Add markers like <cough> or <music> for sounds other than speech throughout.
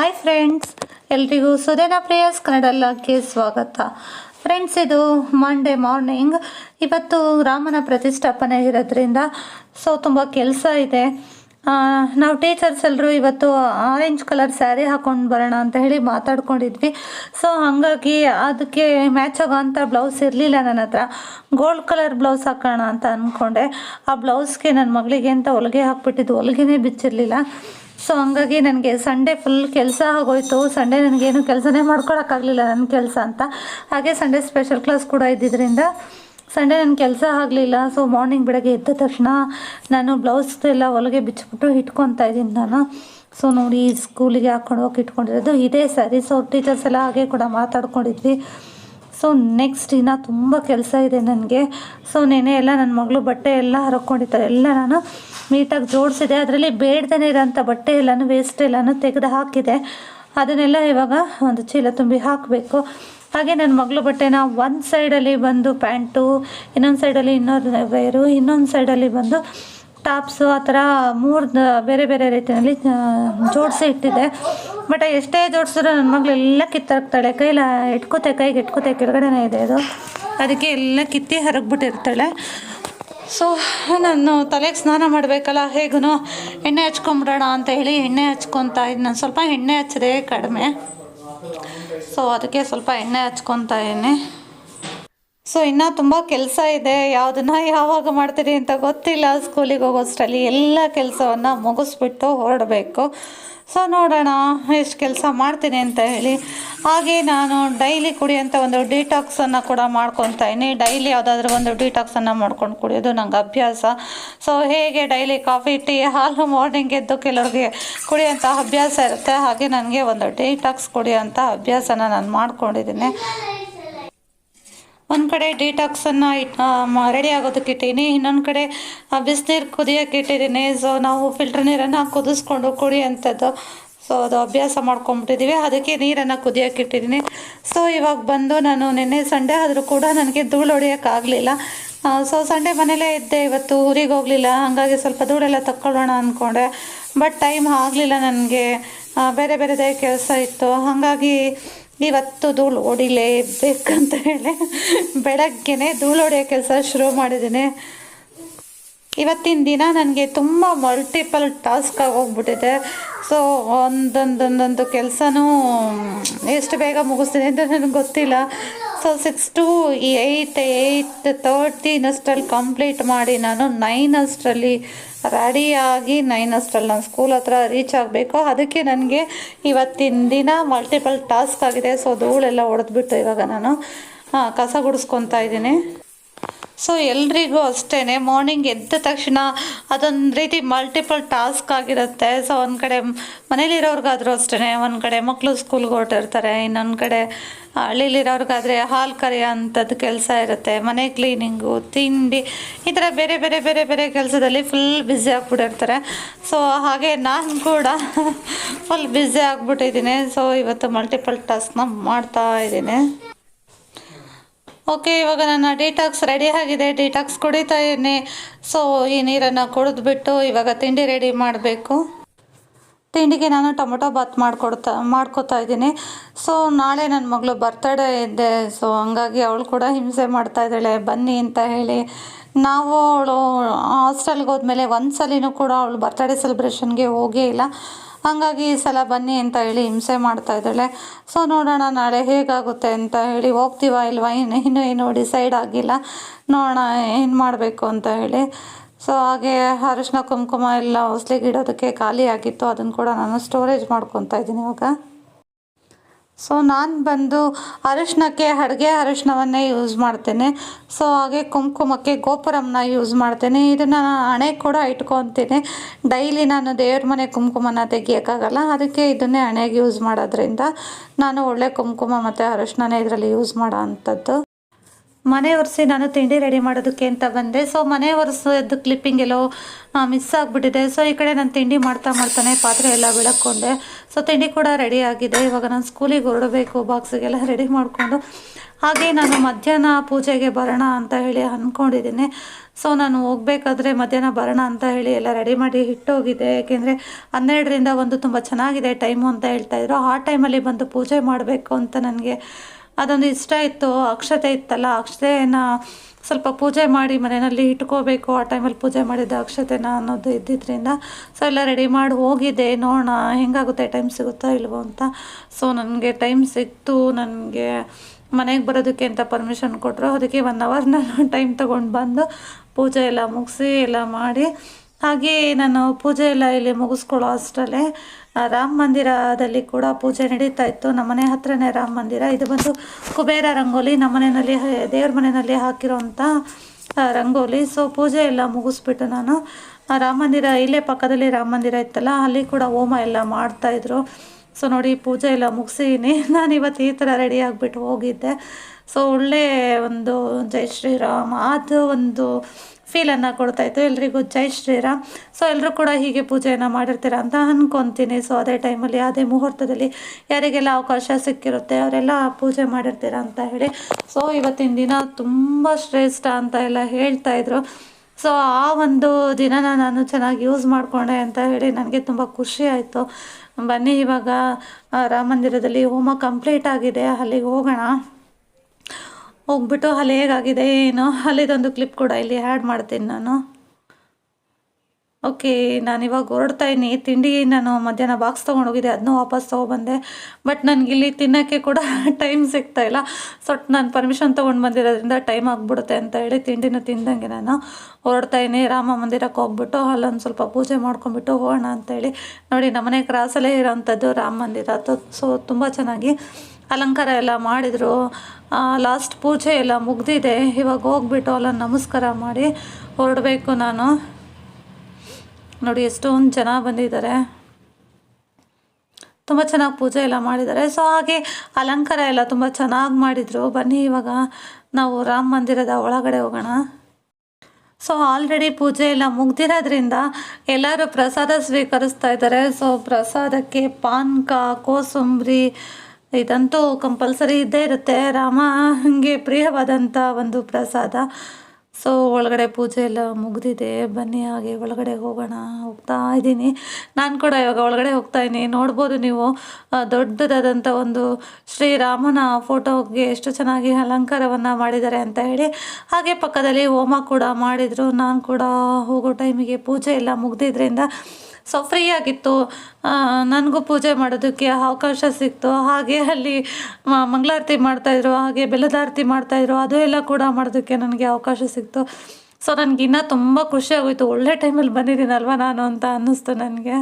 Hi friends ಎಲ್ರಿಗೂ ಸುದೇನ ಪ್ರಿಯಸ್ ಕನ್ನಡ ಲಾಕ್ಗೆ ಸ್ವಾಗತ. Friends ಇದು ಮಂಡೇ ಮಾರ್ನಿಂಗ್ ಇವತ್ತು ರಾಮನ ಪ್ರತಿಷ್ಠಾಪನೆ ಇರೋದ್ರಿಂದ ಸೊ ತುಂಬ ಕೆಲಸ ಇದೆ. ನಾವು ಟೀಚರ್ಸ್ ಎಲ್ಲರೂ ಇವತ್ತು ಆರೆಂಜ್ ಕಲರ್ ಸ್ಯಾರಿ ಹಾಕೊಂಡು ಬರೋಣ ಅಂತ ಹೇಳಿ ಮಾತಾಡ್ಕೊಂಡಿದ್ವಿ. ಸೊ ಹಾಗಾಗಿ ಅದಕ್ಕೆ ಮ್ಯಾಚ್ ಆಗೋಂಥ ಬ್ಲೌಸ್ ಇರಲಿಲ್ಲ ನನ್ನ ಹತ್ರ. ಗೋಲ್ಡ್ ಕಲರ್ ಬ್ಲೌಸ್ ಹಾಕೋಣ ಅಂತ ಅಂದ್ಕೊಂಡೆ ಆ ಬ್ಲೌಸ್ಗೆ ನನ್ನ ಮಗಳಿಗೆ ಅಂತ ಹೊಲಿಗೆ ಹಾಕ್ಬಿಟ್ಟಿದ್ದು, ಹೊಲಿಗೆನೇ ಬಿಚ್ಚಿರಲಿಲ್ಲ. ಸೊ ಹಂಗಾಗಿ ನನಗೆ ಸಂಡೇ ಫುಲ್ ಕೆಲಸ ಆಗೋಯ್ತು. ಸಂಡೇ ನನಗೇನು ಕೆಲಸನೇ ಮಾಡ್ಕೊಳಕ್ಕಾಗಲಿಲ್ಲ ನನ್ನ ಕೆಲಸ ಅಂತ. ಹಾಗೆ ಸಂಡೇ ಸ್ಪೆಷಲ್ ಕ್ಲಾಸ್ ಕೂಡ ಇದ್ದಿದ್ದರಿಂದ ಸಂಡೇ ನನ್ನ ಕೆಲಸ ಆಗಲಿಲ್ಲ. ಸೊ ಮಾರ್ನಿಂಗ್ ಬೆಳಗ್ಗೆ ಎದ್ದ ತಕ್ಷಣ ನಾನು ಬ್ಲೌಸ್ ಎಲ್ಲ ಹೊಲಿಗೆ ಬಿಚ್ಚಿಬಿಟ್ಟು ಇಟ್ಕೊತಾ ಇದ್ದೀನಿ ನಾನು. ಸೊ ನೋಡಿ ಸ್ಕೂಲಿಗೆ ಹಾಕ್ಕೊಂಡು ಹೋಗಿ ಇಟ್ಕೊಂಡಿರೋದು. ಇದೇ ಸರಿ. ಸೊ ಟೀಚರ್ಸ್ ಎಲ್ಲ ಹಾಗೆ ಕೂಡ ಮಾತಾಡ್ಕೊಂಡಿದ್ವಿ. ಸೊ ನೆಕ್ಸ್ಟ್ ಇನ್ನು ತುಂಬ ಕೆಲಸ ಇದೆ ನನಗೆ. ಸೊ ನೆನೆ ಎಲ್ಲ ನನ್ನ ಮಗಳು ಬಟ್ಟೆ ಎಲ್ಲ ಹರಕೊಂಡಿದ್ದಾರೆ. ಎಲ್ಲ ನಾನು ನೀಟಾಗಿ ಜೋಡಿಸಿದೆ. ಅದರಲ್ಲಿ ಬೇಡ್ದೇ ಇರೋಂಥ ಬಟ್ಟೆ ಎಲ್ಲನೂ ವೇಸ್ಟ್ ಎಲ್ಲನೂ ತೆಗೆದು ಹಾಕಿದೆ. ಅದನ್ನೆಲ್ಲ ಇವಾಗ ಒಂದು ಚೀಲ ತುಂಬಿ ಹಾಕಬೇಕು. ಹಾಗೆ ನನ್ನ ಮಗಳು ಬಟ್ಟೆನ ಒಂದು ಸೈಡಲ್ಲಿ ಬಂದು ಪ್ಯಾಂಟು, ಇನ್ನೊಂದು ಸೈಡಲ್ಲಿ ಇನ್ನೊಂದು ವೇರು, ಇನ್ನೊಂದು ಸೈಡಲ್ಲಿ ಬಂದು ಟಾಪ್ಸು, ಆ ಥರ ಮೂರು ಬೇರೆ ಬೇರೆ ರೀತಿಯಲ್ಲಿ ಜೋಡಿಸಿ ಇಟ್ಟಿದ್ದೆ. ಬಟ್ ಎಷ್ಟೇ ಜೋಡಿಸಿದ್ರು ನನ್ನ ಮಗಳು ಎಲ್ಲ ಕಿತ್ತಾಕ್ತಾಳೆ ಕೈಲ ಇಟ್ಕೋತೆ ಕೈಗೆ ಇಟ್ಕೋತೆ ಕೆಳಗಡೆನೇ ಇದೆ ಅದು. ಅದಕ್ಕೆ ಎಲ್ಲ ಕಿತ್ತಿ ಹರಗ್ಬಿಟ್ಟಿರ್ತಾಳೆ. ಸೊ ನಾನು ತಲೆಗೆ ಸ್ನಾನ ಮಾಡಬೇಕಲ್ಲ ಹೇಗೂ ಎಣ್ಣೆ ಹಚ್ಕೊಂಬಿಡೋಣ ಅಂತ ಹೇಳಿ ಎಣ್ಣೆ ಹಚ್ಕೊತಾ ನಾನು ಸ್ವಲ್ಪ ಎಣ್ಣೆ ಹಚ್ಚಿದೆ ಕಡಿಮೆ. ಸೊ ಅದಕ್ಕೆ ಸ್ವಲ್ಪ ಎಣ್ಣೆ ಹಚ್ಕೊತಾ ಇದ್ದೀನಿ. ಸೊ ಇನ್ನೂ ತುಂಬ ಕೆಲಸ ಇದೆ. ಯಾವುದನ್ನ ಯಾವಾಗ ಮಾಡ್ತೀನಿ ಅಂತ ಗೊತ್ತಿಲ್ಲ. ಸ್ಕೂಲಿಗೆ ಹೋಗೋಷ್ಟರಲ್ಲಿ ಎಲ್ಲ ಕೆಲಸವನ್ನು ಮುಗಿಸ್ಬಿಟ್ಟು ಹೊರಡಬೇಕು. ಸೊ ನೋಡೋಣ, ಎಷ್ಟು ಕೆಲಸ ಮಾಡ್ತೀನಿ ಅಂತ ಹೇಳಿ. ಹಾಗೆ ನಾನು ಡೈಲಿ ಕುಡಿಯೋಂಥ ಒಂದು ಡಿಟಾಕ್ಸನ್ನು ಕೂಡ ಮಾಡ್ಕೊತಾಯಿನಿ ಡೈಲಿ ಯಾವುದಾದ್ರೂ ಒಂದು ಡಿಟಾಕ್ಸನ್ನು ಮಾಡ್ಕೊಂಡು ಕುಡಿಯೋದು ನಂಗೆ ಅಭ್ಯಾಸ. ಸೊ ಹೇಗೆ ಡೈಲಿ ಕಾಫಿ ಟೀ ಹಾಲು ಮಾರ್ನಿಂಗ್ ಎದ್ದು ಕೆಲವ್ರಿಗೆ ಕುಡಿಯೋಂಥ ಅಭ್ಯಾಸ ಇರುತ್ತೆ, ಹಾಗೆ ನನಗೆ ಒಂದು ಡಿಟಾಕ್ಸ್ ಕುಡಿಯೋಂಥ ಅಭ್ಯಾಸನ ನಾನು ಮಾಡ್ಕೊಂಡಿದ್ದೀನಿ. ಒಂದು ಕಡೆ ಡಿಟಾಕ್ಸನ್ನು ರೆಡಿ ಆಗೋದಕ್ಕೆ ಇಟ್ಟಿದ್ದೀನಿ ಇನ್ನೊಂದು ಕಡೆ ಬಿಸಿನೀರು ಕುದಿಯೋಕೆ ಇಟ್ಟಿದ್ದೀನಿ ಸೊ ನಾವು ಫಿಲ್ಟರ್ ನೀರನ್ನು ಕುದಿಸ್ಕೊಂಡು ಕುಡಿಯೋಂಥದ್ದು ಸೊ ಅದು ಅಭ್ಯಾಸ ಮಾಡ್ಕೊಂಬಿಟ್ಟಿದ್ದೀವಿ ಅದಕ್ಕೆ ನೀರನ್ನು ಕುದಿಯೋಕೆ ಇಟ್ಟಿದ್ದೀನಿ ಸೊ ಇವಾಗ ಬಂದು ನಾನು ನಿನ್ನೆ ಸಂಡೆ ಆದರೂ ಕೂಡ ನನಗೆ ಧೂಳು ಹೊಡಿಯೋಕ್ಕಾಗಲಿಲ್ಲ ಸೊ ಸಂಡೆ ಮನೇಲೇ ಇದ್ದೆ. ಇವತ್ತು ಊರಿಗೆ ಹೋಗಲಿಲ್ಲ. ಹಾಗಾಗಿ ಸ್ವಲ್ಪ ಧೂಳೆಲ್ಲ ತಕ್ಕೊಳ್ಳೋಣ ಅಂದ್ಕೊಂಡೆ ಬಟ್ ಟೈಮ್ ಆಗಲಿಲ್ಲ ನನಗೆ. ಬೇರೆ ಬೇರೆದೇ ಕೆಲಸ ಇತ್ತು. ಹಾಗಾಗಿ ಇವತ್ತು ಧೂಳು ಹೊಡಿಲೇಬೇಕಂತ ಹೇಳಿ ಬೆಳಗ್ಗೆನೆ ಧೂಳು ಹೊಡೆಯೋ ಕೆಲಸ ಶುರು ಮಾಡಿದ್ದೀನಿ. ಇವತ್ತಿನ ದಿನ ನನಗೆ ತುಂಬ ಮಲ್ಟಿಪಲ್ ಟಾಸ್ಕ್ ಆಗೋಗ್ಬಿಟ್ಟಿದೆ ಸೊ ಒಂದೊಂದೊಂದೊಂದು ಕೆಲಸನೂ ಎಷ್ಟು ಬೇಗ ಮುಗಿಸ್ತೀನಿ ಅಂತ ನನಗೆ ಗೊತ್ತಿಲ್ಲ. So six to eight eight ತರ್ಟಿನಷ್ಟರಲ್ಲಿ complete ಮಾಡಿ ನಾನು ನೈನ್ ಅಷ್ಟರಲ್ಲಿ ರೆಡಿಯಾಗಿ ನೈನ್ ಅಷ್ಟರಲ್ಲಿ ನಾನು ಸ್ಕೂಲ್ ಹತ್ರ ರೀಚ್ ಆಗಬೇಕು. ಅದಕ್ಕೆ ನನಗೆ ಇವತ್ತಿನ ದಿನ ಮಲ್ಟಿಪಲ್ ಟಾಸ್ಕ್ ಆಗಿದೆ. ಸೊ ಧೂಳೆಲ್ಲ ಹೊಡೆದ್ಬಿಟ್ಟು ಇವಾಗ ನಾನು ಕಸ ಗುಡಿಸ್ಕೊತಾ ಇದ್ದೀನಿ. ಸೊ ಎಲ್ರಿಗೂ ಅಷ್ಟೇ ಮಾರ್ನಿಂಗ್ ಎದ್ದ ತಕ್ಷಣ ಅದೊಂದು ರೀತಿ ಮಲ್ಟಿಪಲ್ ಟಾಸ್ಕ್ ಆಗಿರುತ್ತೆ. ಸೊ ಒಂದು ಕಡೆ ಮನೇಲಿರೋರ್ಗಾದ್ರೂ ಅಷ್ಟೇ ಒಂದು ಕಡೆ ಮಕ್ಕಳು ಸ್ಕೂಲ್ಗೆ ಹೊರಟಿರ್ತಾರೆ. ಇನ್ನೊಂದು ಕಡೆ ಹಳ್ಳಿಲಿರೋರ್ಗಾದರೆ ಹಾಲು ಕರೆಯೋ ಅಂಥದ್ದು ಕೆಲಸ ಇರುತ್ತೆ. ಮನೆ ಕ್ಲೀನಿಂಗು ತಿಂಡಿ, ಈ ಥರ ಬೇರೆ ಬೇರೆ ಬೇರೆ ಬೇರೆ ಕೆಲಸದಲ್ಲಿ ಫುಲ್ ಬ್ಯುಸಿ ಆಗಿಬಿಟ್ಟಿರ್ತಾರೆ. ಸೊ ಹಾಗೆ ನಾನು ಕೂಡ ಫುಲ್ ಬ್ಯುಸಿ ಆಗಿಬಿಟ್ಟಿದ್ದೀನಿ. ಸೊ ಇವತ್ತು ಮಲ್ಟಿಪಲ್ ಟಾಸ್ಕ್ನ ಮಾಡ್ತಾ ಇದ್ದೀನಿ. ಓಕೆ, ಇವಾಗ ನನ್ನ ಡಿಟಾಕ್ಸ್ ರೆಡಿ ಆಗಿದೆ ಡಿಟಾಕ್ಸ್ ಕುಡಿತಾ ಇದ್ದೀನಿ ಸೊ ಈ ನೀರನ್ನು ಕುಡಿದ್ಬಿಟ್ಟು ಇವಾಗ ತಿಂಡಿ ರೆಡಿ ಮಾಡಬೇಕು. ತಿಂಡಿಗೆ ನಾನು ಟೊಮೊಟೊ ಬಾತ್ ಮಾಡಿಕೊಡ್ತಾ, ಮಾಡ್ಕೋತಾ ಇದ್ದೀನಿ. ಸೊ ನಾಳೆ ನನ್ನ ಮಗಳು ಬರ್ತಡೇ ಇದ್ದೆ ಸೊ ಹಂಗಾಗಿ ಅವಳು ಕೂಡ ಹಿಂಸೆ ಮಾಡ್ತಾ ಇದ್ದಾಳೆ. ಬನ್ನಿ ಅಂತ ಹೇಳಿ. ನಾವು ಅವಳು ಹಾಸ್ಟೆಲ್ಗೆ ಹೋದ್ಮೇಲೆ ಒಂದು ಸಲಿನೂ ಕೂಡ ಅವಳು ಬರ್ತಡೇ ಸೆಲೆಬ್ರೇಷನ್ಗೆ ಹೋಗೇ ಇಲ್ಲ. ಹಾಗಾಗಿ ಈ ಸಲ ಬನ್ನಿ ಅಂತ ಹೇಳಿ ಹಿಂಸೆ ಮಾಡ್ತಾ ಇದ್ದಾಳೆ. ಸೊ ನೋಡೋಣ ನಾಳೆ ಹೇಗಾಗುತ್ತೆ ಅಂತ ಹೇಳಿ ಹೋಗ್ತೀವಾ ಇಲ್ವಾ? ಇನ್ನು, ಇನ್ನೂ ಏನು ಡಿಸೈಡ್ ಆಗಿಲ್ಲ. ನೋಡೋಣ ಏನು ಮಾಡಬೇಕು ಅಂತ ಹೇಳಿ. ಸೊ ಹಾಗೆ ಅರಿಶಿನ ಕುಂಕುಮ ಎಲ್ಲ ಹೊಸ್ಲಿಗೆ ಇಡೋದಕ್ಕೆ ಖಾಲಿ ಆಗಿತ್ತು ಅದನ್ನು ಕೂಡ ನಾನು ಸ್ಟೋರೇಜ್ ಮಾಡ್ಕೊತಾ ಇದ್ದೀನಿ ಇವಾಗ. ಸೊ ನಾನು ಬಂದು ಅರಿಶಿನಕ್ಕೆ ಅಡುಗೆ ಅರಿಶಿನವನ್ನೇ ಯೂಸ್ ಮಾಡ್ತೇನೆ. ಸೊ ಹಾಗೆ ಕುಂಕುಮಕ್ಕೆ ಗೋಪುರಮ್ನ ಯೂಸ್ ಮಾಡ್ತೇನೆ. ಇದನ್ನು ನಾನು ಹಣೆ ಕೂಡ ಇಟ್ಕೊತೀನಿ. ಡೈಲಿ ನಾನು ದೇವ್ರ ಮನೆ ಕುಂಕುಮನ ತೆಗಿಯೋಕ್ಕಾಗಲ್ಲ. ಅದಕ್ಕೆ ಇದನ್ನೇ ಹಣೆಗೆ ಯೂಸ್ ಮಾಡೋದ್ರಿಂದ ನಾನು ಒಳ್ಳೆ ಕುಂಕುಮ ಮತ್ತು ಅರಿಶಿನನೇ ಇದರಲ್ಲಿ ಯೂಸ್ ಮಾಡೋ ಅಂಥದ್ದು. ಮನೆ ಒರೆಸಿ ನಾನು ತಿಂಡಿ ರೆಡಿ ಮಾಡೋದಕ್ಕೆ ಅಂತ ಬಂದೆ. ಸೊ ಮನೆ ಒರೆಸೋದು ಕ್ಲಿಪ್ಪಿಂಗ್ ಎಲ್ಲೋ ಮಿಸ್ ಆಗಿಬಿಟ್ಟಿದೆ. ಸೊ ಈ ಕಡೆ ನಾನು ತಿಂಡಿ ಮಾಡ್ತಾ ಮಾಡ್ತಾನೆ ಪಾತ್ರೆ ಎಲ್ಲ ಬೆಳಕೊಂಡೆ. ಸೊ ತಿಂಡಿ ಕೂಡ ರೆಡಿ ಆಗಿದೆ. ಇವಾಗ ನಾನು ಸ್ಕೂಲಿಗೆ ಹೊರಡಬೇಕು, ಬಾಕ್ಸಿಗೆಲ್ಲ ರೆಡಿ ಮಾಡಿಕೊಂಡು. ಹಾಗೆ ನಾನು ಮಧ್ಯಾಹ್ನ ಪೂಜೆಗೆ ಬರೋಣ ಅಂತ ಹೇಳಿ ಅಂದ್ಕೊಂಡಿದ್ದೀನಿ ಸೊ ನಾನು ಹೋಗ್ಬೇಕಾದ್ರೆ ಮಧ್ಯಾಹ್ನ ಬರೋಣ ಅಂತ ಹೇಳಿ ಎಲ್ಲ ರೆಡಿ ಮಾಡಿ ಇಟ್ಟೋಗಿದೆ ಏಕೆಂದರೆ ಹನ್ನೆರಡರಿಂದ ಒಂದು ತುಂಬ ಚೆನ್ನಾಗಿದೆ ಟೈಮು ಅಂತ ಹೇಳ್ತಾಯಿದ್ರು ಆ ಟೈಮಲ್ಲಿ ಬಂದು ಪೂಜೆ ಮಾಡಬೇಕು ಅಂತ ನನಗೆ ಅದೊಂದು ಇಷ್ಟ ಇತ್ತು, ಅಕ್ಷತೆ ಇತ್ತಲ್ಲ ಅಕ್ಷತೆನ ಸ್ವಲ್ಪ ಪೂಜೆ ಮಾಡಿ ಮನೆಯಲ್ಲಿ ಇಟ್ಕೋಬೇಕು, ಆ ಟೈಮಲ್ಲಿ ಪೂಜೆ ಮಾಡಿದ್ದೆ ಅಕ್ಷತೆನ ಅನ್ನೋದು ಇದ್ದಿದ್ದರಿಂದ ಸೊ ಎಲ್ಲ ರೆಡಿ ಮಾಡಿ ಹೋಗಿದ್ದೆ ನೋಡೋಣ ಹೆಂಗಾಗುತ್ತೆ ಟೈಮ್ ಸಿಗುತ್ತಾ ಇಲ್ವೋ ಅಂತ. ಸೊ ನನಗೆ ಟೈಮ್ ಸಿಕ್ತು, ನನಗೆ ಮನೆಗೆ ಬರೋದಕ್ಕೆ ಅಂತ ಪರ್ಮಿಷನ್ ಕೊಟ್ಟರು ಅದಕ್ಕೆ ಒನ್ ಅವರ್ ನಾನು ಟೈಮ್ ತೊಗೊಂಡು ಬಂದು ಪೂಜೆ ಎಲ್ಲ ಮುಗಿಸಿ, ಎಲ್ಲ ಮಾಡಿ ಹಾಗೆ ನಾನು ಪೂಜೆ ಎಲ್ಲ ಇಲ್ಲಿ ಮುಗಿಸ್ಕೊಳ್ಳೋ ಅಷ್ಟರಲ್ಲೇ ರಾಮ ಮಂದಿರದಲ್ಲಿ ಕೂಡ ಪೂಜೆ ನಡೀತಾ ಇತ್ತು. ನಮ್ಮನೆ ಹತ್ರನೇ ರಾಮ ಮಂದಿರ. ಇದು ಬಂದು ಕುಬೇರ ರಂಗೋಲಿ ನಮ್ಮನೆಯಲ್ಲಿ ದೇವ್ರ ಮನೆಯಲ್ಲಿ ಹಾಕಿರೋಂಥ ರಂಗೋಲಿ. ಸೊ ಪೂಜೆ ಎಲ್ಲ ಮುಗಿಸ್ಬಿಟ್ಟು ನಾನು ರಾಮ ಮಂದಿರ, ಇಲ್ಲೇ ಪಕ್ಕದಲ್ಲಿ ರಾಮ ಮಂದಿರ ಇತ್ತಲ್ಲ, ಅಲ್ಲಿ ಕೂಡ ಹೋಮ ಎಲ್ಲ ಮಾಡ್ತಾಯಿದ್ರು ಸೊ ನೋಡಿ, ಪೂಜೆ ಎಲ್ಲ ಮುಗಿಸಿದ್ದೀನಿ <laughs> ನಾನು ಇವತ್ತು ಈ ಥರ ರೆಡಿ ಆಗಿಬಿಟ್ಟು ಹೋಗಿದ್ದೆ. ಸೊ ಒಳ್ಳೆ ಒಂದು ಜೈ ಶ್ರೀರಾಮ್. ಅದು ಒಂದು ಫೀಲನ್ನು ಕೊಡ್ತಾಯಿತ್ತು ಎಲ್ರಿಗೂ ಜೈ ಶ್ರೀರಾಮ್. ಸೊ ಎಲ್ಲರೂ ಕೂಡ ಹೀಗೆ ಪೂಜೆಯನ್ನು ಮಾಡಿರ್ತೀರ ಅಂತ ಅಂದ್ಕೊತೀನಿ ಸೊ ಅದೇ ಟೈಮಲ್ಲಿ ಅದೇ ಮುಹೂರ್ತದಲ್ಲಿ ಯಾರಿಗೆಲ್ಲ ಅವಕಾಶ ಸಿಕ್ಕಿರುತ್ತೆ, ಅವರೆಲ್ಲ ಪೂಜೆ ಮಾಡಿರ್ತೀರ ಅಂತ ಹೇಳಿ. ಸೊ ಇವತ್ತಿನ ದಿನ ತುಂಬ ಶ್ರೇಷ್ಠ ಅಂತ ಎಲ್ಲ ಹೇಳ್ತಾ ಹೇಳ್ತಾಯಿದ್ರು ಸೊ ಆ ಒಂದು ದಿನನ ನಾನು ಚೆನ್ನಾಗಿ ಯೂಸ್ ಮಾಡಿಕೊಂಡೆ ಅಂತ ಹೇಳಿ ನನಗೆ ತುಂಬ ಖುಷಿ ಆಯಿತು. ಬನ್ನಿ ಇವಾಗ ರಾಮ ಮಂದಿರದಲ್ಲಿ ಹೋಮ ಕಂಪ್ಲೀಟ್ ಆಗಿದೆ. ಅಲ್ಲಿಗೆ ಹೋಗೋಣ. ಹೋಗ್ಬಿಟ್ಟು ಅಲ್ಲಿ ಹೇಗಾಗಿದೆ ಏನು ಅಲ್ಲಿದೊಂದು ಕ್ಲಿಪ್ ಕೂಡ ಇಲ್ಲಿ ಆ್ಯಡ್ ಮಾಡ್ತೀನಿ ನಾನು. ಓಕೆ ನಾನು ಹೊರಡ್ತಾ ಇದ್ದೀನಿ. ತಿಂಡಿ ನಾನು ಮಧ್ಯಾಹ್ನ ಬಾಕ್ಸ್ ತೊಗೊಂಡೋಗಿದ್ದೆ ಅದನ್ನೂ ವಾಪಸ್ ತೊಗೊಬಂದೆ. ಬಟ್ ನನಗೆ ಇಲ್ಲಿ ತಿನ್ನೋಕ್ಕೆ ಕೂಡ <laughs> ಟೈಮ್ ಸಿಗ್ತಾ ಇಲ್ಲ. ಸೊಟ್ ನಾನು ಪರ್ಮಿಷನ್ ತೊಗೊಂಡು ಬಂದಿರೋದ್ರಿಂದ ಟೈಮ್ ಆಗಿಬಿಡುತ್ತೆ ಅಂತ ಹೇಳಿ ತಿಂಡಿನೂ ತಿಂದಂಗೆ ನಾನು ಹೊರಡ್ತಾ ಇದ್ದೀನಿ. ರಾಮ ಮಂದಿರಕ್ಕೆ ಹೋಗ್ಬಿಟ್ಟು ಅಲ್ಲೊಂದು ಸ್ವಲ್ಪ ಪೂಜೆ ಮಾಡ್ಕೊಂಬಿಟ್ಟು ಹೋಗೋಣ ಅಂತೇಳಿ ನೋಡಿ, ನಮ್ಮನೆ ಕ್ರಾಸಲ್ಲೇ ಇರೋವಂಥದ್ದು ರಾಮ ಮಂದಿರ. ಸೊ ತುಂಬ ಚೆನ್ನಾಗಿ ಅಲಂಕಾರ ಎಲ್ಲ ಮಾಡಿದರು. ಲಾಸ್ಟ್ ಪೂಜೆ ಎಲ್ಲ ಮುಗ್ದಿದೆ. ಇವಾಗ ಹೋಗ್ಬಿಟ್ಟು ಅಲ್ಲ ನಮಸ್ಕಾರ ಮಾಡಿ ಹೊರಡಬೇಕು ನಾನು. ನೋಡಿ, ಎಷ್ಟೊಂದು ಜನ ಬಂದಿದ್ದಾರೆ. ತುಂಬ ಚೆನ್ನಾಗಿ ಪೂಜೆ ಎಲ್ಲ ಮಾಡಿದ್ದಾರೆ. ಸೊ ಹಾಗೆ ಅಲಂಕಾರ ಎಲ್ಲ ತುಂಬ ಚೆನ್ನಾಗಿ ಮಾಡಿದರು. ಬನ್ನಿ, ಇವಾಗ ನಾವು ರಾಮ ಮಂದಿರದ ಒಳಗಡೆ ಹೋಗೋಣ. ಸೊ ಆಲ್ರೆಡಿ ಪೂಜೆ ಎಲ್ಲ ಮುಗ್ದಿರೋದ್ರಿಂದ ಎಲ್ಲರೂ ಪ್ರಸಾದ ಸ್ವೀಕರಿಸ್ತಾ ಇದ್ದಾರೆ. ಸೊ ಪ್ರಸಾದಕ್ಕೆ ಪಾನಕ, ಕೋಸಂಬರಿ ಇದಂತೂ ಕಂಪಲ್ಸರಿ ಇದ್ದೇ ಇರುತ್ತೆ. ರಾಮ ಹಂಗೆ ಪ್ರಿಯವಾದಂಥ ಒಂದು ಪ್ರಸಾದ. ಸೊ ಒಳಗಡೆ ಪೂಜೆ ಎಲ್ಲ ಮುಗಿದಿದೆ. ಬನ್ನಿ, ಹಾಗೆ ಒಳಗಡೆ ಹೋಗೋಣ. ಹೋಗ್ತಾ ಇದ್ದೀನಿ. ನಾನು ಕೂಡ ಇವಾಗ ಒಳಗಡೆ ಹೋಗ್ತಾ ಇದ್ದೀನಿ. ನೋಡ್ಬೋದು ನೀವು ದೊಡ್ಡದಾದಂಥ ಒಂದು ಶ್ರೀರಾಮನ ಫೋಟೋಗೆ ಎಷ್ಟು ಚೆನ್ನಾಗಿ ಅಲಂಕಾರವನ್ನು ಮಾಡಿದ್ದಾರೆ ಅಂತ ಹೇಳಿ. ಹಾಗೆ ಪಕ್ಕದಲ್ಲಿ ಹೋಮ ಕೂಡ ಮಾಡಿದರು. ನಾನು ಕೂಡ ಹೋಗೋ ಟೈಮಿಗೆ ಪೂಜೆ ಎಲ್ಲ ಮುಗ್ದಿದ್ರಿಂದ ಸೊ ಫ್ರೀ ಆಗಿತ್ತು. ನನಗೂ ಪೂಜೆ ಮಾಡೋದಕ್ಕೆ ಅವಕಾಶ ಸಿಕ್ತು. ಹಾಗೆ ಅಲ್ಲಿ ಮಂಗಳಾರತಿ ಮಾಡ್ತಾಯಿದ್ರು ಹಾಗೆ ಬೆಲ್ಲದಾರತಿ ಮಾಡ್ತಾಯಿದ್ರು ಅದು ಎಲ್ಲ ಕೂಡ ಮಾಡೋದಕ್ಕೆ ನನಗೆ ಅವಕಾಶ ಸಿಕ್ತು. ಸೊ ನನಗೆ ಇನ್ನೂ ತುಂಬ ಖುಷಿ ಆಗೋಯ್ತು. ಒಳ್ಳೆ ಟೈಮಲ್ಲಿ ಬಂದಿದ್ದೀನಲ್ವ ನಾನು ಅಂತ ಅನ್ನಿಸ್ತು ನನಗೆ.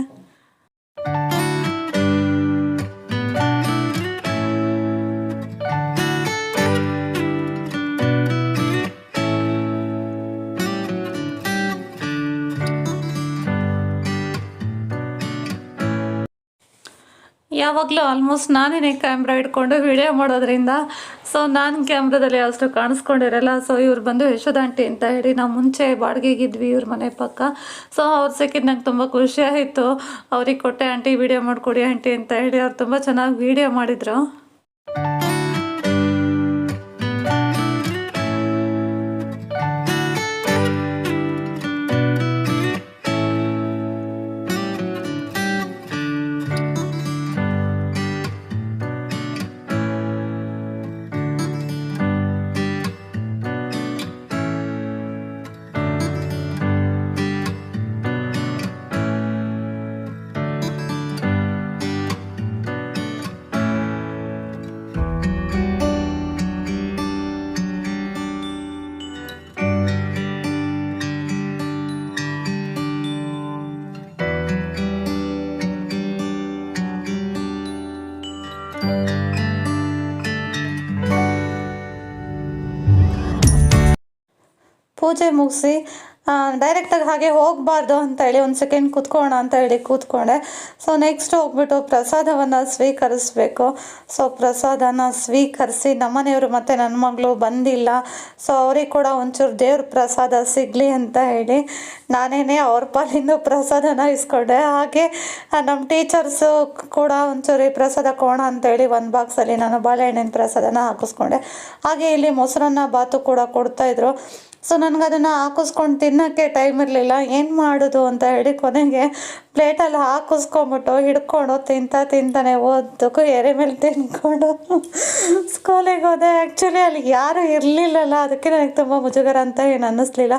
ಯಾವಾಗಲೂ ಆಲ್ಮೋಸ್ಟ್ ನಾನೇನೇ ಕ್ಯಾಮ್ರಾ ಇಟ್ಕೊಂಡು ವಿಡಿಯೋ ಮಾಡೋದ್ರಿಂದ ಸೊ ನಾನು ಕ್ಯಾಮ್ರಾದಲ್ಲಿ ಅಷ್ಟು ಕಾಣಿಸ್ಕೊಂಡಿರಲ್ಲ. ಸೊ ಇವ್ರು ಬಂದು ಯಶೋದಾಂಟಿ ಅಂತ ಹೇಳಿ, ನಾವು ಮುಂಚೆ ಬಾಡಿಗೆಗಿದ್ವಿ ಇವ್ರ ಮನೆ ಪಕ್ಕ. ಸೊ ಅವ್ರು ಸಿಕ್ಕಿದ್ದು ನಂಗೆ ತುಂಬ ಖುಷಿ ಆಯಿತು. ಅವ್ರಿಗೆ ಕೊಟ್ಟೆ ಆಂಟಿ ವಿಡಿಯೋ ಮಾಡಿಕೊಡಿ ಆಂಟಿ ಅಂತ ಹೇಳಿ ಅವ್ರು ತುಂಬ ಚೆನ್ನಾಗಿ ವಿಡಿಯೋ ಮಾಡಿದರು. ಪೂಜೆ ಮುಗಿಸಿ ಡೈರೆಕ್ಟಾಗಿ ಹಾಗೆ ಹೋಗಬಾರ್ದು ಅಂತ ಹೇಳಿ ಒಂದು ಸೆಕೆಂಡ್ ಕೂತ್ಕೋಣ ಅಂತ ಹೇಳಿ ಕೂತ್ಕೊಂಡೆ. ಸೊ ನೆಕ್ಸ್ಟ್ ಹೋಗ್ಬಿಟ್ಟು ಪ್ರಸಾದವನ್ನು ಸ್ವೀಕರಿಸ್ಬೇಕು. ಸೊ ಪ್ರಸಾದನ ಸ್ವೀಕರಿಸಿ ನಮ್ಮನೆಯವರು ಮತ್ತು ನನ್ನ ಮಗಳು ಬಂದಿಲ್ಲ. ಸೊ ಅವ್ರಿಗೆ ಕೂಡ ಒಂಚೂರು ದೇವ್ರ ಪ್ರಸಾದ ಸಿಗಲಿ ಅಂತ ಹೇಳಿ ನಾನೇ ಅವ್ರ ಪಾಲಿಂದ ಪ್ರಸಾದನ ಇಸ್ಕೊಂಡೆ. ಹಾಗೆ ನಮ್ಮ ಟೀಚರ್ಸು ಕೂಡ ಒಂಚೂರು ಈ ಪ್ರಸಾದ ಕೋಣ ಅಂತೇಳಿ ಒಂದು ಬಾಕ್ಸಲ್ಲಿ ನಾನು ಬಾಳೆಹಣ್ಣಿನ ಪ್ರಸಾದನ ಹಾಕಿಸ್ಕೊಂಡೆ. ಹಾಗೆ ಇಲ್ಲಿ ಮೊಸರನ್ನ ಬಾತು ಕೂಡ ಕೊಡ್ತಾಯಿದ್ರು ಸೊ ನನಗೆ ಅದನ್ನು ಹಾಕಿಸ್ಕೊಂಡು ತಿನ್ನೋಕ್ಕೆ ಟೈಮ್ ಇರಲಿಲ್ಲ. ಏನು ಮಾಡೋದು ಅಂತ ಹೇಳಿ ಕೊನೆಗೆ ಪ್ಲೇಟಲ್ಲಿ ಹಾಕಿಸ್ಕೊಂಬಿಟ್ಟು ಹಿಡ್ಕೊಂಡು ತಿಂತಾ ತಿಂತಾನೆ ಓದಕ್ಕೂ ಎರೆ ಮೇಲೆ ತಿನ್ಕೊಂಡು ಸ್ಕೂಲಿಗೆ ಹೋದೆ. ಆ್ಯಕ್ಚುಲಿ ಅಲ್ಲಿ ಯಾರೂ ಇರಲಿಲ್ಲಲ್ಲ, ಅದಕ್ಕೆ ನನಗೆ ತುಂಬ ಮುಜುಗರ ಅಂತ ಏನು ಅನ್ನಿಸ್ಲಿಲ್ಲ.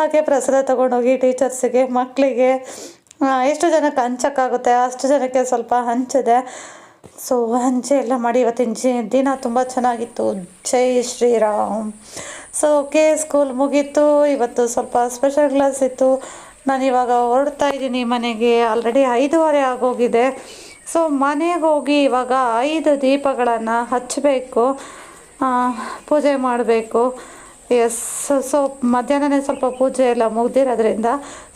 ಹಾಗೆ ಪ್ರಸಾದ ತೊಗೊಂಡೋಗಿ ಟೀಚರ್ಸಿಗೆ ಮಕ್ಕಳಿಗೆ ಎಷ್ಟು ಜನಕ್ಕೆ ಹಂಚೋಕ್ಕಾಗುತ್ತೆ, ಅಷ್ಟು ಜನಕ್ಕೆ ಸ್ವಲ್ಪ ಹಂಚಿದೆ. ಸೊ ಹಂಚೆ ಎಲ್ಲ ಮಾಡಿ ಇವತ್ತಿನ ಜಿ, ದಿನ ತುಂಬ ಚೆನ್ನಾಗಿತ್ತು. ಜೈ ಶ್ರೀರಾಮ್. ಸೊ ಓಕೆ ಸ್ಕೂಲ್ ಮುಗೀತು, ಇವತ್ತು ಸ್ವಲ್ಪ ಸ್ಪೆಷಲ್ ಕ್ಲಾಸ್ ಇತ್ತು. ನಾನು ಇವಾಗ ಹೊರಡ್ತಾ ಇದ್ದೀನಿ ಮನೆಗೆ ಆಲ್ರೆಡಿ ಐದೂವರೆ ಆಗೋಗಿದೆ. ಸೊ ಮನೆಗೆ ಹೋಗಿ ಇವಾಗ ಐದು ದೀಪಗಳನ್ನು ಹಚ್ಚಬೇಕು ಪೂಜೆ ಮಾಡಬೇಕು. ಎಸ್ ಸೊ ಮಧ್ಯಾಹ್ನನೇ ಸ್ವಲ್ಪ ಪೂಜೆ ಎಲ್ಲ ಮುಗ್ದಿರೋದ್ರಿಂದ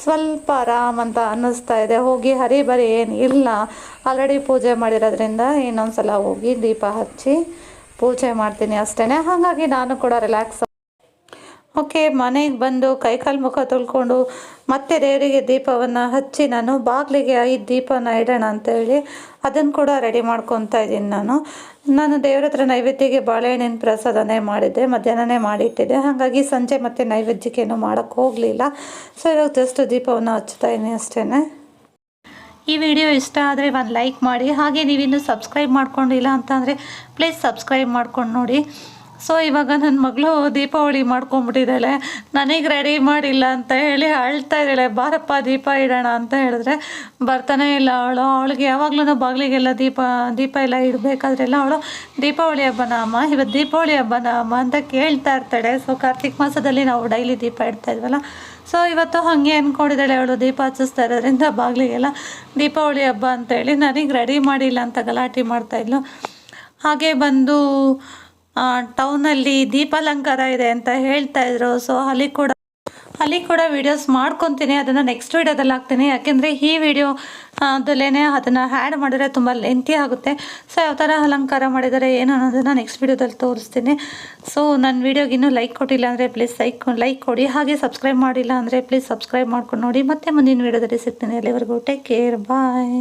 ಸ್ವಲ್ಪ ಆರಾಮ್ ಅಂತ ಅನ್ನಿಸ್ತಾ ಇದೆ. ಹೋಗಿ ಹರಿ ಬರಿ ಏನು ಇಲ್ಲ. ಆಲ್ರೆಡಿ ಪೂಜೆ ಮಾಡಿರೋದ್ರಿಂದ ಇನ್ನೊಂದು ಸಲ ಹೋಗಿ ದೀಪ ಹಚ್ಚಿ ಪೂಜೆ ಮಾಡ್ತೀನಿ ಅಷ್ಟೇ ಹಾಗಾಗಿ ನಾನು ಕೂಡ ರಿಲ್ಯಾಕ್ಸ್ ಓಕೆ ಮನೆಗೆ ಬಂದು ಕೈಕಾಲು ಮುಖ ತೊಳ್ಕೊಂಡು ಮತ್ತೆ ದೇವರಿಗೆ ದೀಪವನ್ನು ಹಚ್ಚಿ ನಾನು ಬಾಗಿಲಿಗೆ ಐದು ದೀಪನ ಇಡೋಣ ಅಂತೇಳಿ ಅದನ್ನು ಕೂಡ ರೆಡಿ ಮಾಡ್ಕೊತಾ ಇದ್ದೀನಿ ನಾನು. ನಾನು ದೇವ್ರ ಹತ್ರ ನೈವೇದ್ಯಕ್ಕೆ ಬಾಳೆಹಣ್ಣಿನ ಪ್ರಸಾದನೇ ಮಾಡಿದ್ದೆ, ಮಧ್ಯಾಹ್ನನೇ ಮಾಡಿಟ್ಟಿದ್ದೆ. ಹಾಗಾಗಿ ಸಂಜೆ ಮತ್ತೆ ನೈವೇದ್ಯಕ್ಕೇನು ಮಾಡೋಕ್ಕೆ ಹೋಗಲಿಲ್ಲ. ಸೊ ಇವಾಗ ಜಸ್ಟ್ ದೀಪವನ್ನು ಹಚ್ತಾ ಇದ್ದೀನಿ ಅಷ್ಟೇ ಈ ವಿಡಿಯೋ ಇಷ್ಟ ಆದರೆ ಒಂದು ಲೈಕ್ ಮಾಡಿ. ಹಾಗೆ ನೀವಿನ್ನೂ ಸಬ್ಸ್ಕ್ರೈಬ್ ಮಾಡ್ಕೊಂಡಿಲ್ಲ ಅಂತಂದರೆ ಪ್ಲೀಸ್ ಸಬ್ಸ್ಕ್ರೈಬ್ ಮಾಡ್ಕೊಂಡು ನೋಡಿ. ಸೊ ಇವಾಗ ನನ್ನ ಮಗಳು ದೀಪಾವಳಿ ಮಾಡ್ಕೊಂಬಿಟ್ಟಿದ್ದಾಳೆ. ನನಗೆ ರೆಡಿ ಮಾಡಿಲ್ಲ ಅಂತ ಹೇಳಿ ಅಳ್ತಾ ಇದ್ದಾಳೆ. ಬಾರಪ್ಪ, ದೀಪ ಇಡೋಣ ಅಂತ ಹೇಳಿದ್ರೆ ಬರ್ತಾನೆ ಇಲ್ಲ ಅವಳು. ಅವಳಿಗೆ ಯಾವಾಗಲೂ ಬಾಗಿಲಿಗೆಲ್ಲ ದೀಪ ದೀಪ ಎಲ್ಲ ಇಡಬೇಕಾದ್ರೆಲ್ಲ ಅವಳು, ದೀಪಾವಳಿ ಹಬ್ಬನ ಅಮ್ಮ? ಇವತ್ತು ದೀಪಾವಳಿ ಹಬ್ಬನ ಅಮ್ಮ? ಅಂತ ಕೇಳ್ತಾ ಇರ್ತಾಳೆ. ಸೊ ಕಾರ್ತಿಕ್ ಮಾಸದಲ್ಲಿ ನಾವು ಡೈಲಿ ದೀಪ ಇಡ್ತಾ ಇದ್ವಲ್ಲ. ಸೊ ಇವತ್ತು ಹಾಗೆ ಅಂದ್ಕೊಂಡಿದ್ದಾಳೆ ಅವಳು. ದೀಪ ಹಚ್ಚಿಸ್ತಾ ಇರೋದ್ರಿಂದ ಬಾಗಿಲಿಗೆಲ್ಲ ದೀಪಾವಳಿ ಹಬ್ಬ ಅಂತೇಳಿ ನನಗೆ ರೆಡಿ ಮಾಡಿಲ್ಲ ಅಂತ ಗಲಾಟೆ ಮಾಡ್ತಾಯಿದ್ಲು ಹಾಗೆ ಬಂದು ಟೌನಲ್ಲಿ ದೀಪಾಲಂಕಾರ ಇದೆ ಅಂತ ಹೇಳ್ತಾ ಇದ್ರು. ಸೊ ಅಲ್ಲಿ ಕೂಡ ಅಲ್ಲಿ ಕೂಡ ವೀಡಿಯೋಸ್ ಮಾಡ್ಕೊತೀನಿ. ಅದನ್ನು ನೆಕ್ಸ್ಟ್ ವೀಡಿಯೋದಲ್ಲಿ ಹಾಕ್ತೀನಿ. ಯಾಕೆಂದರೆ ಈ ವಿಡಿಯೋ ಅದಲ್ಲೇ ಅದನ್ನು ಆ್ಯಡ್ ಮಾಡಿದ್ರೆ ತುಂಬ ಲೆಂತಿ ಆಗುತ್ತೆ. ಸೊ ಯಾವ ಥರ ಅಲಂಕಾರ ಮಾಡಿದ್ದಾರೆ ಏನು ಅನ್ನೋದನ್ನು ನೆಕ್ಸ್ಟ್ ವೀಡಿಯೋದಲ್ಲಿ ತೋರಿಸ್ತೀನಿ. ಸೊ ನನ್ನ ವೀಡಿಯೋಗೆ ಇನ್ನೂ ಲೈಕ್ ಕೊಟ್ಟಿಲ್ಲ ಅಂದರೆ ಪ್ಲೀಸ್ ಲೈಕ್ ಲೈಕ್ ಕೊಡಿ. ಹಾಗೆ ಸಬ್ಸ್ಕ್ರೈಬ್ ಮಾಡಿಲ್ಲ ಅಂದರೆ ಪ್ಲೀಸ್ ಸಬ್ಸ್ಕ್ರೈಬ್ ಮಾಡ್ಕೊಂಡು ನೋಡಿ. ಮತ್ತೆ ಮುಂದಿನ ವೀಡಿಯೋದಲ್ಲಿ ಸಿಗ್ತೀನಿ. ಅಲ್ಲಿವರೆಗೂ ಟೇಕ್ ಕೇರ್ ಬಾಯ್